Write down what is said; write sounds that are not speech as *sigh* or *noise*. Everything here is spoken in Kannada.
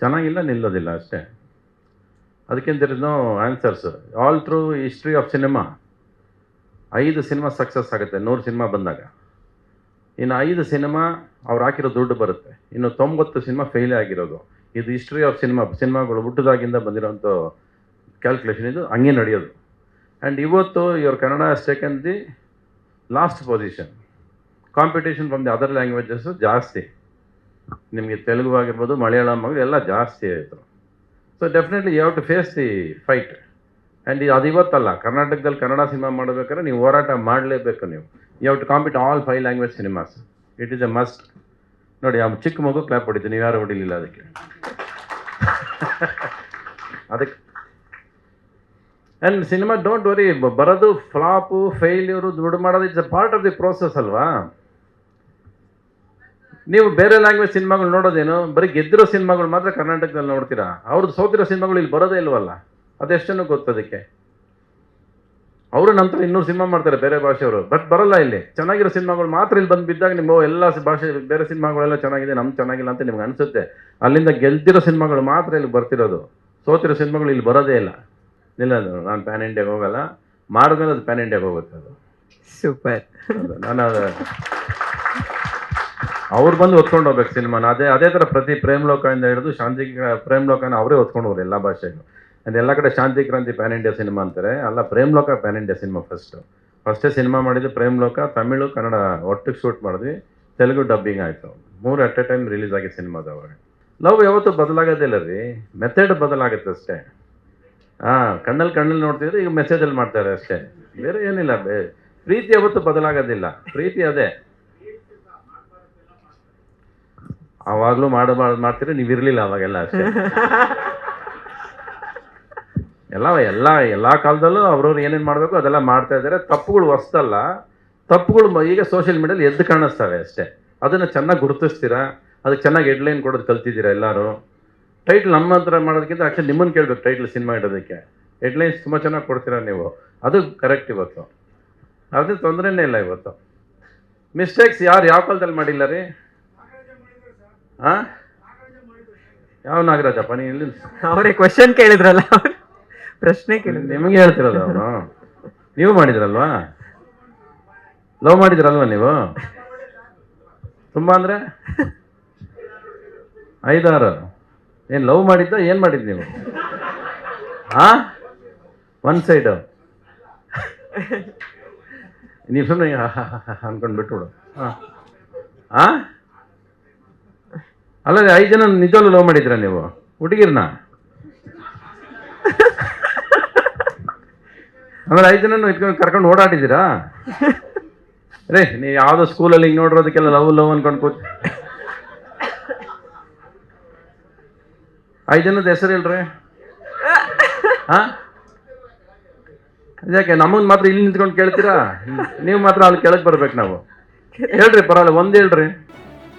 ಚೆನ್ನಾಗಿಲ್ಲ, ನಿಲ್ಲೋದಿಲ್ಲ ಅಷ್ಟೇ. ಅದಕ್ಕೆ there is no answers all through history of cinema ಐದು ಸಿನಿಮಾ ಸಕ್ಸಸ್ ಆಗುತ್ತೆ, ನೂರು ಸಿನಿಮಾ ಬಂದಾಗ. ಇನ್ನು ಐದು ಸಿನಿಮಾ ಅವ್ರು ಹಾಕಿರೋ ದುಡ್ಡು ಬರುತ್ತೆ. ಇನ್ನು ತೊಂಬತ್ತು ಸಿನಿಮಾ ಫೇಲೇ ಆಗಿರೋದು. ಇದು ಹಿಸ್ಟ್ರಿ ಆಫ್ ಸಿನಿಮಾ ಸಿನಿಮಾಗಳು ಹುಟ್ಟಿದಾಗಿಂದ ಬಂದಿರೋಂಥ ಕ್ಯಾಲ್ಕುಲೇಷನ್ ಇದು, ಹಂಗೆ ನಡೆಯೋದು. ಆ್ಯಂಡ್ ಇವತ್ತು ಇವ್ರ Kannada second the last position competition from the other languages ಜಾಸ್ತಿ. ನಿಮಗೆ ತೆಲುಗು ಆಗಿರ್ಬೋದು, ಮಲಯಾಳಂ ಆಗಿರ್ಬೋದು, ಎಲ್ಲ ಜಾಸ್ತಿ ಆಯಿತು. So definitely you have to face the fight and ಅದು ಇವತ್ತಲ್ಲ, ಕರ್ನಾಟಕದಲ್ಲಿ ಕನ್ನಡ ಸಿನಿಮಾ ಮಾಡಬೇಕಾದ್ರೆ ನೀವು ಹೋರಾಟ ಮಾಡಲೇಬೇಕು ನೀವು. You have to compete all five language cinemas it is a must ನೋಡಿ, ಆ ಚಿಕ್ಕ ಮಗು ಕ್ಲಾಪ್ ಹೊಡಿತು ನೀವು ಯಾರು ಹೊಡಿಲಿಲ್ಲ ಅದಕ್ಕೆ. *laughs* ಅದಕ್ಕೆ. ಆ್ಯಂಡ್ ಸಿನಿಮಾ ಡೋಂಟ್ ವರಿ ಬರೋದು ಫ್ಲಾಪು ಫೇಲ್ಯೂರು ದುಡ್ಡು ಮಾಡೋದು it's a part of the process ಅಲ್ವಾ? ನೀವು ಬೇರೆ ಲ್ಯಾಂಗ್ವೇಜ್ ಸಿನಿಮಾಗಳು ನೋಡೋದೇನು? ಬರೀ ಗೆದ್ದಿರೋ ಸಿನಿಮಾಗಳು ಮಾತ್ರ ಕರ್ನಾಟಕದಲ್ಲಿ ನೋಡ್ತೀರಾ? ಅವ್ರದ್ದು ಸೋತಿರೋ ಸಿನಿಮಾಗಳು ಇಲ್ಲಿ ಬರೋದೇ ಇಲ್ವಲ್ಲ? ಅದೆಷ್ಟನ್ನು ಗೊತ್ತದಕ್ಕೆ ಅವರು ನಂತರ ಇನ್ನೂರು ಸಿನಿಮಾ ಮಾಡ್ತಾರೆ ಬೇರೆ ಭಾಷೆಯವರು. ಬಟ್ ಬರಲ್ಲ ಇಲ್ಲಿ. ಚೆನ್ನಾಗಿರೋ ಸಿನಿಮಾಗಳು ಮಾತ್ರ ಇಲ್ಲಿ ಬಂದು ಬಿದ್ದಾಗ ನಿಮ್ಮ ಎಲ್ಲ ಭಾಷೆ ಬೇರೆ ಸಿನಿಮಾಗಳೆಲ್ಲ ಚೆನ್ನಾಗಿದೆ ನಮ್ಗೆ ಚೆನ್ನಾಗಿಲ್ಲ ಅಂತ ನಿಮ್ಗೆ ಅನಿಸುತ್ತೆ. ಅಲ್ಲಿಂದ ಗೆಲ್ತಿರೋ ಸಿನಿಮಾಗಳು ಮಾತ್ರ ಇಲ್ಲಿ ಬರ್ತಿರೋದು. ಸೋತಿರೋ ಸಿನಿಮಾಗಳು ಇಲ್ಲಿ ಬರೋದೇ ಇಲ್ಲ. ಇಲ್ಲ ನಾನು ಪ್ಯಾನ್ ಇಂಡಿಯಾಗೆ ಹೋಗಲ್ಲ. ಮಾಡಿದ್ಮೇಲೆ ಅದು ಪ್ಯಾನ್ ಇಂಡಿಯಾಗೆ ಹೋಗುತ್ತೆ ಅದು. ಸೂಪರ್ ನಾನು ಅವ್ರು ಬಂದು ಹೊತ್ಕೊಂಡು ಹೋಗ್ಬೇಕು ಸಿನಿಮಾನ ಅದೇ ಅದೇ ಥರ ಪ್ರತಿ ಪ್ರೇಮ್ ಲೋಕದಿಂದ ಹಿಡಿದು ಶಾಂತಿ ಪ್ರೇಮ್ ಲೋಕನ ಅವರೇ ಹೊತ್ಕೊಂಡು ಹೋಗ್ರಿ ಎಲ್ಲ ಭಾಷೆಗೂ. ಅಂದ್ರೆ ಎಲ್ಲ ಕಡೆ ಶಾಂತಿ ಕ್ರಾಂತಿ ಪ್ಯಾನ್ ಇಂಡಿಯಾ ಸಿನಿಮಾ ಅಂತಾರೆ. ಅಲ್ಲ Premaloka pan India cinema first ಫಸ್ಟೇ ಸಿನಿಮಾ ಮಾಡಿದ್ದು ಪ್ರೇಮ್ ಲೋಕ, ತಮಿಳು, ಕನ್ನಡ ಒಟ್ಟಿಗೆ ಶೂಟ್ ಮಾಡಿದ್ವಿ. ತೆಲುಗು ಡಬ್ಬಿಂಗ್ ಆಯಿತು. ಮೂರು ಅಟ್ ಎ ಟೈಮ್ ರಿಲೀಸ್ ಆಗಿ ಸಿನಿಮಾದ ಅವಾಗ. ಲವ್ ಯಾವತ್ತೂ ಬದಲಾಗೋದಿಲ್ಲ ರೀ. ಮೆಥಡ್ ಬದಲಾಗುತ್ತೆ ಅಷ್ಟೇ. ಹಾಂ, ಕಣ್ಣಲ್ಲಿ ಕಣ್ಣಲ್ಲಿ ನೋಡ್ತಿದ್ರೆ ಈಗ ಮೆಸೇಜಲ್ಲಿ ಮಾಡ್ತಾರೆ ಅಷ್ಟೇ. ಬೇರೆ ಏನಿಲ್ಲ. ಪ್ರೀತಿ ಯಾವತ್ತೂ ಬದಲಾಗೋದಿಲ್ಲ. ಪ್ರೀತಿ ಅದೇ. ಆವಾಗಲೂ ಮಾಡ ಮಾಡ್ತೀರಿ? ನೀವು ಇರಲಿಲ್ಲ ಅವಾಗೆಲ್ಲ ಅಷ್ಟೇ. ಎಲ್ಲ ಎಲ್ಲ ಎಲ್ಲ ಕಾಲದಲ್ಲೂ ಅವ್ರವ್ರು ಏನೇನು ಮಾಡಬೇಕು ಅದೆಲ್ಲ ಮಾಡ್ತಾ ಇದ್ದಾರೆ. ತಪ್ಪುಗಳು ಹೊಸ್ತಲ್ಲ ತಪ್ಪುಗಳು ಈಗ ಸೋಷಿಯಲ್ ಮೀಡಿಯಲ್ಲಿ ಎದ್ದು ಕಾಣಿಸ್ತವೆ ಅಷ್ಟೇ. ಅದನ್ನು ಚೆನ್ನಾಗಿ ಗುರುತಿಸ್ತೀರಾ? ಅದಕ್ಕೆ ಚೆನ್ನಾಗಿ ಹೆಡ್ಲೈನ್ ಕೊಡೋದು ಕಲ್ತಿದ್ದೀರಾ ಎಲ್ಲರೂ? ಟೈಟ್ಲ್ ನಮ್ಮ ಹತ್ರ ಮಾಡೋದಕ್ಕಿಂತ ಆ್ಯಕ್ಚುಲಿ ನಿಮ್ಮನ್ನು ಕೇಳಬೇಕು ಟೈಟ್ಲ್ ಸಿನಿಮಾ ಇಡೋದಕ್ಕೆ. ಹೆಡ್ಲೈನ್ಸ್ ತುಂಬ ಚೆನ್ನಾಗಿ ಕೊಡ್ತೀರಾ ನೀವು? ಅದು ಕರೆಕ್ಟ್ ಇವತ್ತು. ಅದು ತೊಂದರೆನೇ ಇಲ್ಲ ಇವತ್ತು. ಮಿಸ್ಟೇಕ್ಸ್ ಯಾರು ಯಾವ ಕಾಲದಲ್ಲಿ ಮಾಡಿಲ್ಲ ರೀ? ಹಾಂ ಯಾವ ನಾಗರಾಜಪ್ಪ ನೀನು ಇಲ್ಲಿ ಅವರೇ ಕ್ವಶನ್ ಕೇಳಿದ್ರಲ್ಲ ಅವ್ರು ಪ್ರಶ್ನೆ ಕೇಳಿದ್ರು ನಿಮಗೆ ಹೇಳ್ತಿರೋದು ಅವರು ನೀವು ಮಾಡಿದ್ರಲ್ವಾ ಲವ್ ಮಾಡಿದ್ರಲ್ವಾ ನೀವು ತುಂಬ ಅಂದರೆ ಐದಾರು ಏನು ಲವ್ ಮಾಡಿದ್ದ ಏನು ಮಾಡಿದ್ದು ನೀವು ಹಾಂ ಒನ್ ಸೈಡು ನೀವು ಸುಮ್ಮನೆ ಅನ್ಕೊಂಡು ಬಿಟ್ಬಿಡು ಹಾಂ ಹಾಂ ಅಲ್ಲ ಐದು ಜನ ನಿಜವಲ್ಲೂ ಲವ್ ಮಾಡಿದ್ರ ನೀವು? ಹುಡುಗಿರ್ನ? ಅಂದ್ರೆ ಐದು ಜನ ಇಟ್ಕೊಂಡು ಕರ್ಕೊಂಡು ಓಡಾಡಿದ್ದೀರಾ? ರೇ ನೀವು ಯಾವುದೋ ಸ್ಕೂಲಲ್ಲಿ ಹಿಂಗೆ ನೋಡಿರೋದಕ್ಕೆಲ್ಲ ಲವ್ ಲವ್ ಅನ್ಕೊಂಡು ಕೂತ್ ಐದು ಜನದ ಹೆಸರು ಹೇಳ್ರಿ. ಹಾಂ? ಯಾಕೆ ನಮ್ಮನ್ನು ಮಾತ್ರ ಇಲ್ಲಿ ನಿಂತ್ಕೊಂಡು ಕೇಳ್ತೀರಾ? ನೀವು ಮಾತ್ರ ಅಲ್ಲಿ ಕೆಳಗೆ ಬರ್ಬೇಕು ನಾವು. ಹೇಳ್ರಿ, ಪರವಾಗಿಲ್ಲ, ಒಂದು ಹೇಳ್ರಿ.